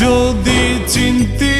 যদি চিনতি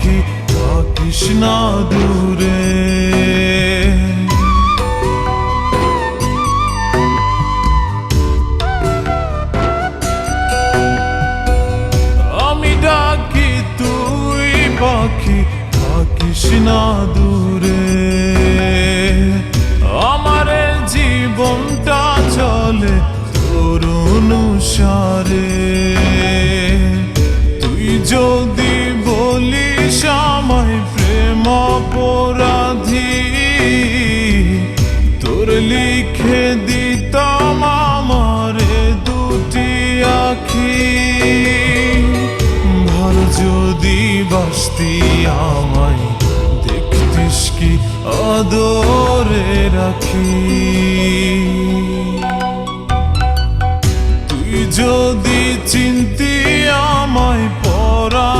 পাখি না দূরে। আমি ডাকি তুই পাখি না দূরে। আমায় দেখতিস কি আদরে রাখি? তুই যদি চিন্তি আমায় পরাণের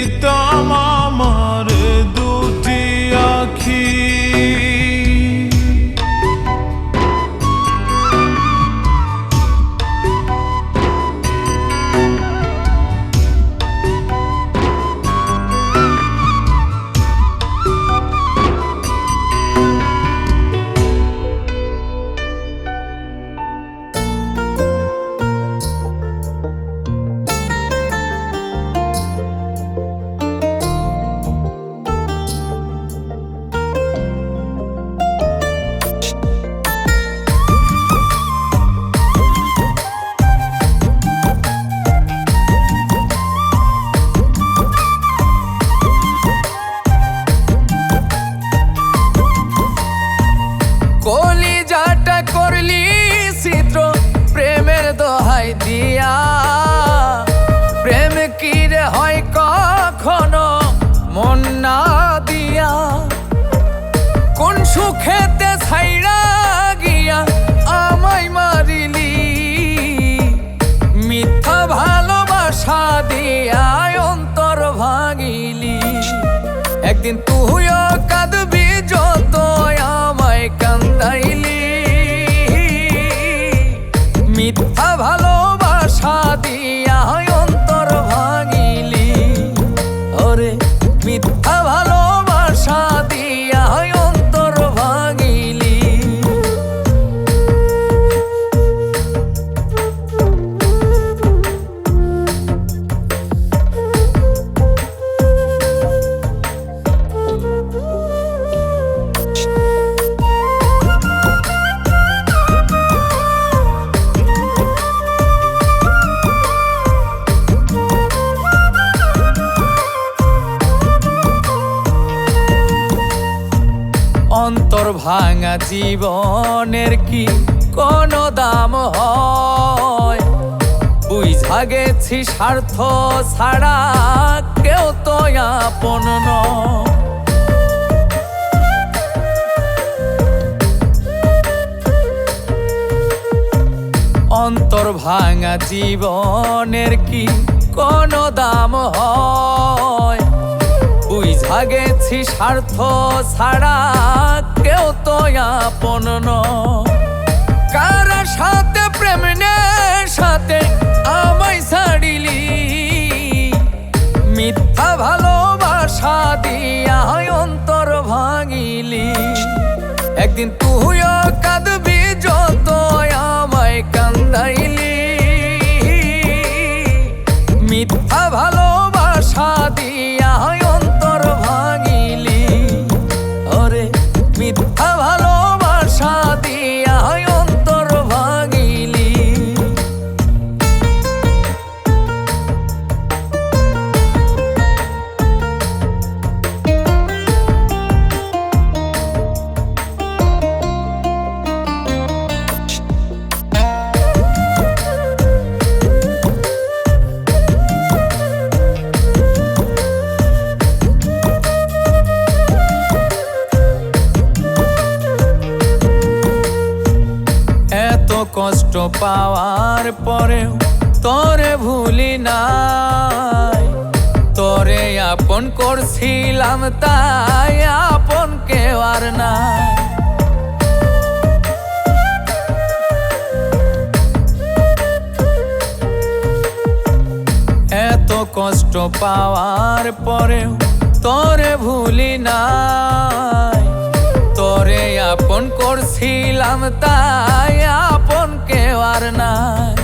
জীবনের কি কোনো দাম হয়? বুঝা গেছি স্বার্থ ছাড়া কেউ তো আপন অন্তর ভাঙা জীবনের কি কোনো দাম হয়? বুঝা গেছি স্বার্থ ছাড়া কেউ তো আপন। কারা সাথে প্রেম সাথে আমায় ছাড়িলি। মিথ্যা ভালোবাসা দিয়া অন্তর ভাঙিলি। একদিন তুইও কাঁদবি যত আমায় কান্দাইলি। মিথ্যা ভালোবাসা করছিলাম তাই আপন কেউ আর নাই। এত কষ্ট পাওয়ার পরেও তোরে ভুলি নাই। তোরে আপন করছিলাম তাই আপন কেউ আর নাই।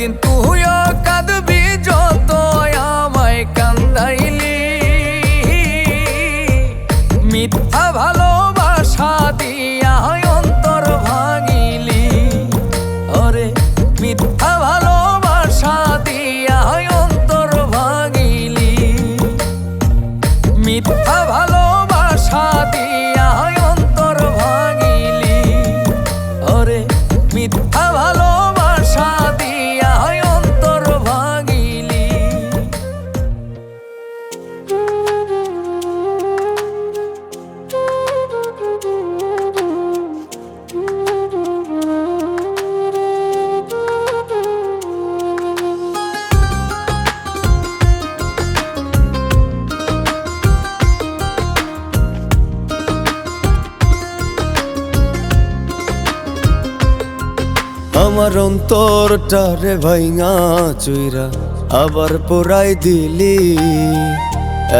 একদিন তুইও কাঁদবি আমার অন্তরটারে ভাইঙা চুইরা আবার পোড়াই দিলি।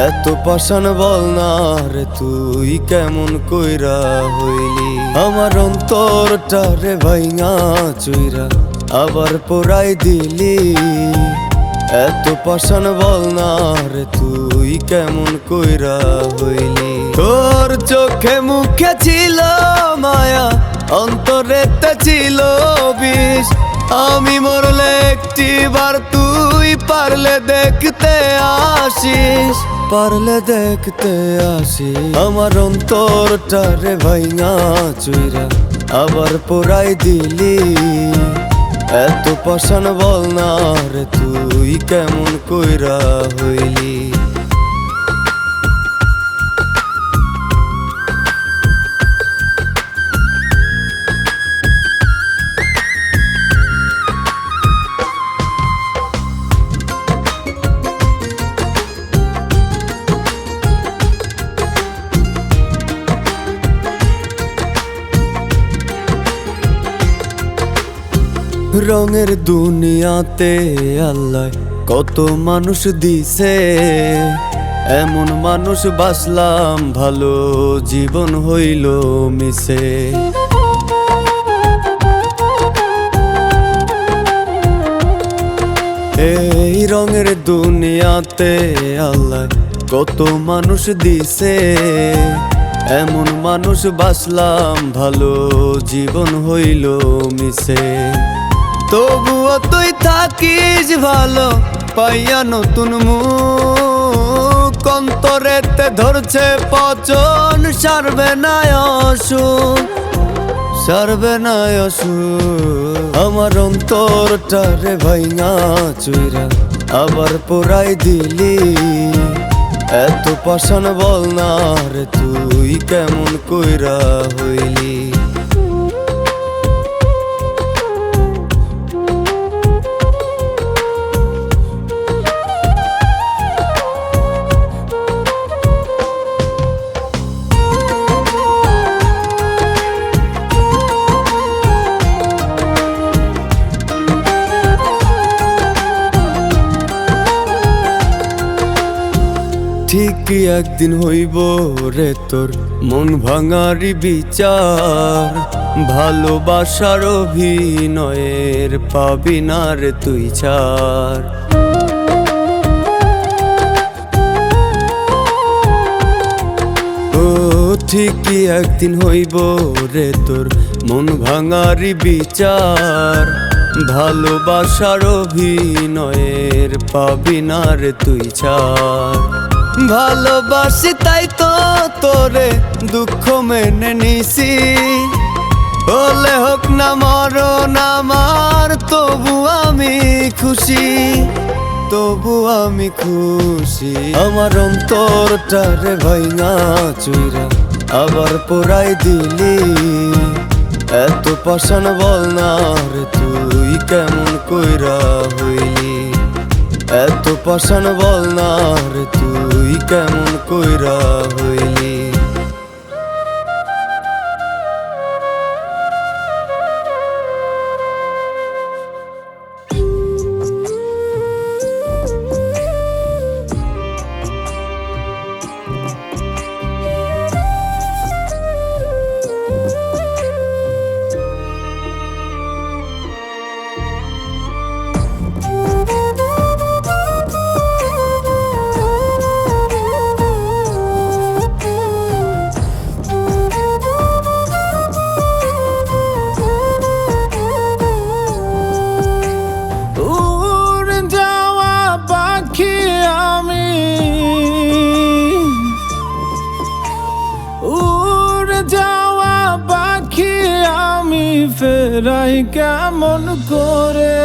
এত পাষাণ বল না রে তুই কেমন কইরা হইলি। আমার অন্তরটারে ভাইঙা চুইরা আবার পোড়াই দিলি। এত পাষাণ বল না রে তুই কেমন কইরা হইলি। তোর চোখে মুখে ছিল মায়া অন্তরেতে ছিল বিষ। আমি মরলে একটি বার তুই পারলে দেখতে আসিস। পারলে দেখতে আসিস। আমার অন্তরটা রে ভাইঙা চুইরা আবার পোড়াই দিলি। এত পাষাণ বল না রে, তুই কেমন কইরা হইলি? রঙের দুনিয়াতে আল্লাহ কত মানুষ দিছে। এমন মানুষ বাসলাম ভালো জীবন হইল মিশে এই রঙের দুনিয়াতে আল্লাহ কত মানুষ দিছে। এমন মানুষ বাসলাম ভালো জীবন হইল মিশে তবুও তুই থাকিস ভালো, পাইয়া নতুন মুখ। অন্তরেতে ধরছে পচন, সারবে না অসুখ, সারবে না অসুখ। আমার অন্তরটা রে ভাইঙা চুইরা আবার পোড়াই দিলি। এত পাষাণ বল না রে, তুই কেমন কইরা হইলি? ঠিকই একদিন হইব রে তোর মন ভাঙারি বিচার। ভালোবাসার অভিনয়ের পাবি না রে তুই ও ঠিকই একদিন হইব রে তোর মন ভাঙারি বিচার। ভালোবাসার অভিনয়ের পাবি না রে তুই ছাড়। ভালোবাসি, তাই তো তোরে দুঃখ মেনে নিছি। হলে হোক না মরণ আমার, তবু আমি খুশি, তবু আমি খুশি। আমার অন্তরটা রে ভাইঙা চুইরা আবার পোড়াই দিলি। এত পাষাণ বল না রে, তুই কেমন কইরা হইলি? এত পাষাণ বল না রে তুই কেমন কইরা হইলি? ফেরাই কেমন করে?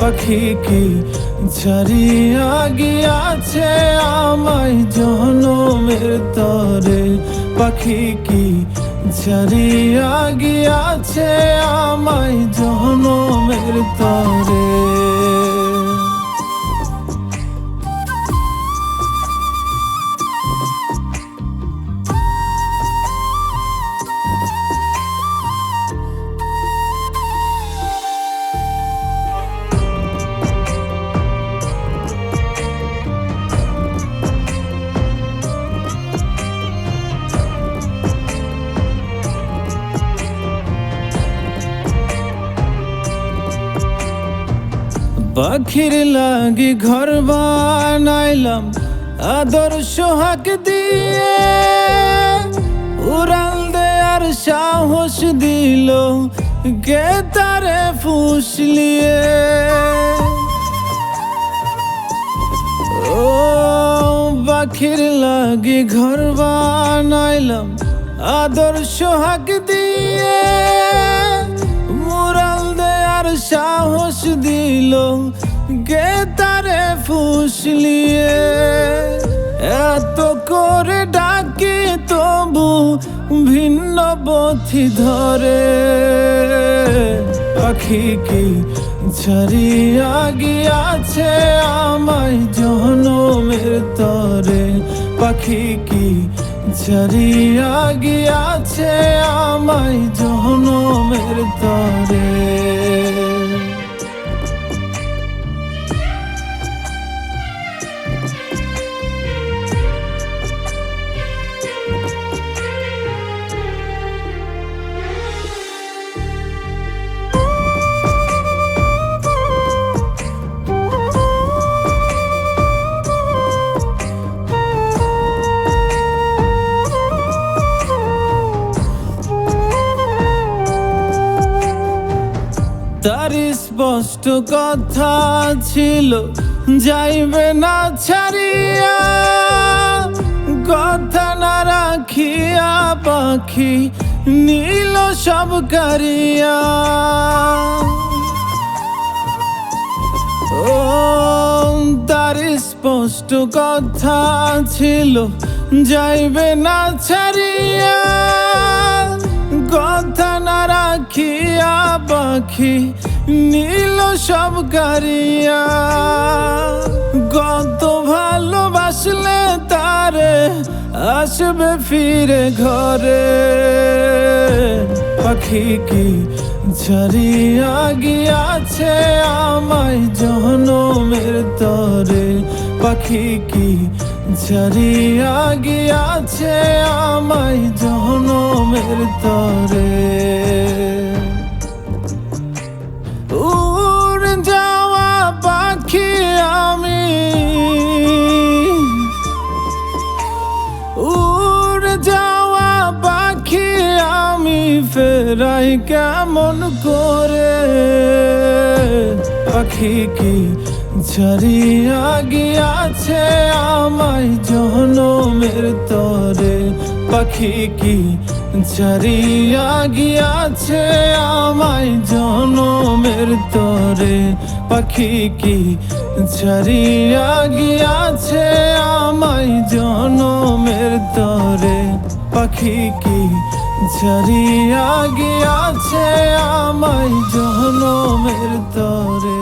পাখি কি ছাড়িয়া গিয়াছে আমায় জনমের তরে। পাখি কি ছাড়িয়া গিয়াছে আমায় জনমের তরে। পাখির লাগি ঘর বানাইলাম আদর সোহাগ দিয়ে। উড়াল দেয়ার সাহস দিল কে তারে ফুসলিয়ে। ও পাখির লাগি ঘর বানাইলাম আদর সোহাগ দিয়ে। সাহস দিল গে তারে ফুসলিয়ে এত করে ডাকি তবু ভিন্ন পথি ধরে। পাখি কি ছাড়িয়া গিয়াছে আমায় জনমের তরে? পাখি কি ছাড়িয়া গিয়াছে আমায় জনমের তরে? স্পষ্ট কথা ছিল, যাইবে না ছাড়িয়া। কথা না রাখিয়া পাখি নীল সব কারিয়া। ও, তার স্পষ্ট কথা ছিল, যাইবে না ছাড়িয়া। কথা না রাখিয়া পাখি নীল সব কারিয়া। কত ভালোবাসলে তারে আসবে ফিরে ঘরে। পাখি কি ছাড়িয়া গিয়াছে আমায় জনমের তরে? পাখি কি ছাড়িয়া গিয়াছে আমায় জনমের তরে? ফেরাই কেমন করে? পাখি কি ছাড়িয়া গিয়াছে আমায় জনমের তরে? পাখি কি ছাড়িয়া গিয়াছে আমায় জনমের তরে? পাখি কি ছাড়িয়া গিয়াছে আমায় জনমের তরে? পাখি কি ছাড়িয়া গিয়াছে আমায় জহনমের তোরে।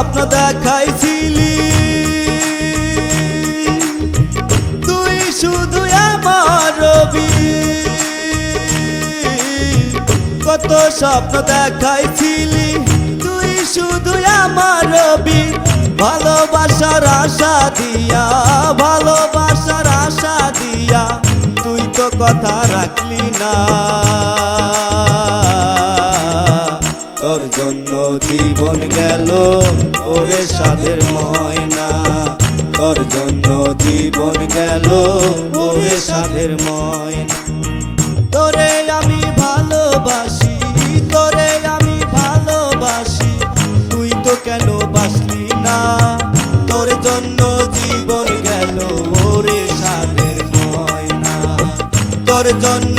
স্বপ্ন দেখাইছিলি। তুই শুধু আমার রবি। কত স্বপ্ন দেখাইছিলি, তুই শুধু আমার রবি। ভালোবাসার আশা দিয়া, ভালোবাসার আশা দিয়া তুই তো কথা রাখলি না। তোর জন্য জীবন গেল। ওরে সাধের ময়না। তোর জন্য জীবন গেল ওরে সাধের ময়না। তোরে আমি ভালোবাসি, তোরে আমি ভালোবাসি, তুই তো কেন বাসলি না? তোর জন্য জীবন গেল ওরে সাধের ময়না। তোর জন্য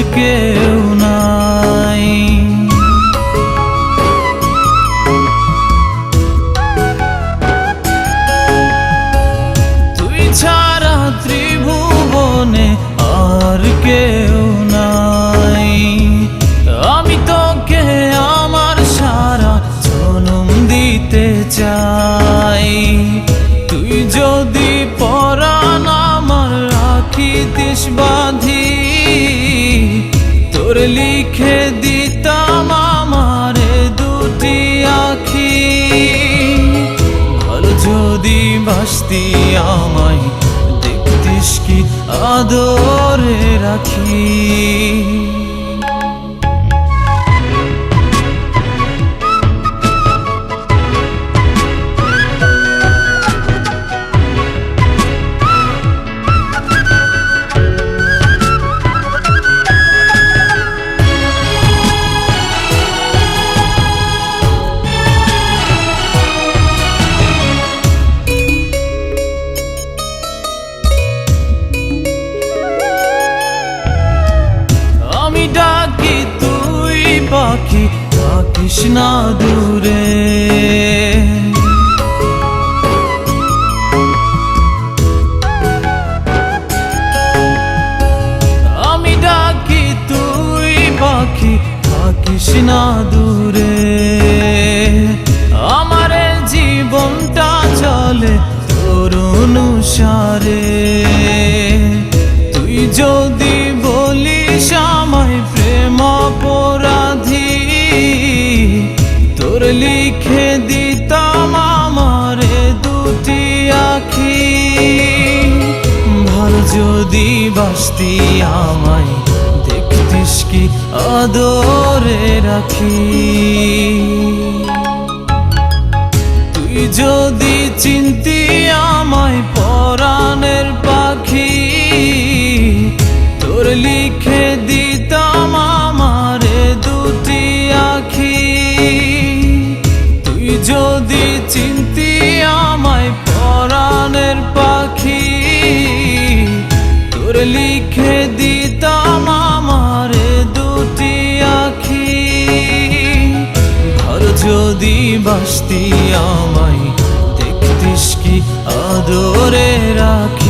আর আদরে অনুসারে তুই যদি বলিস আমায় প্রেম অপরাধী, তোর লিখে দিতাম আমার দুটি আখি। ভালো যদি বাসতি আমায়, দেখতিস কি আদরে রাখি। যদি চিনতি আমায় তোর লিখে দিতাম আমার দুটি আখি। তুই যদি চিনতি আমায় পরাণের পাখি, তোর লিখে দিতাম আমার দুটি আখি। ঘর যদি বাসতি আমায়, দেখতিস কি আদরে রাখি।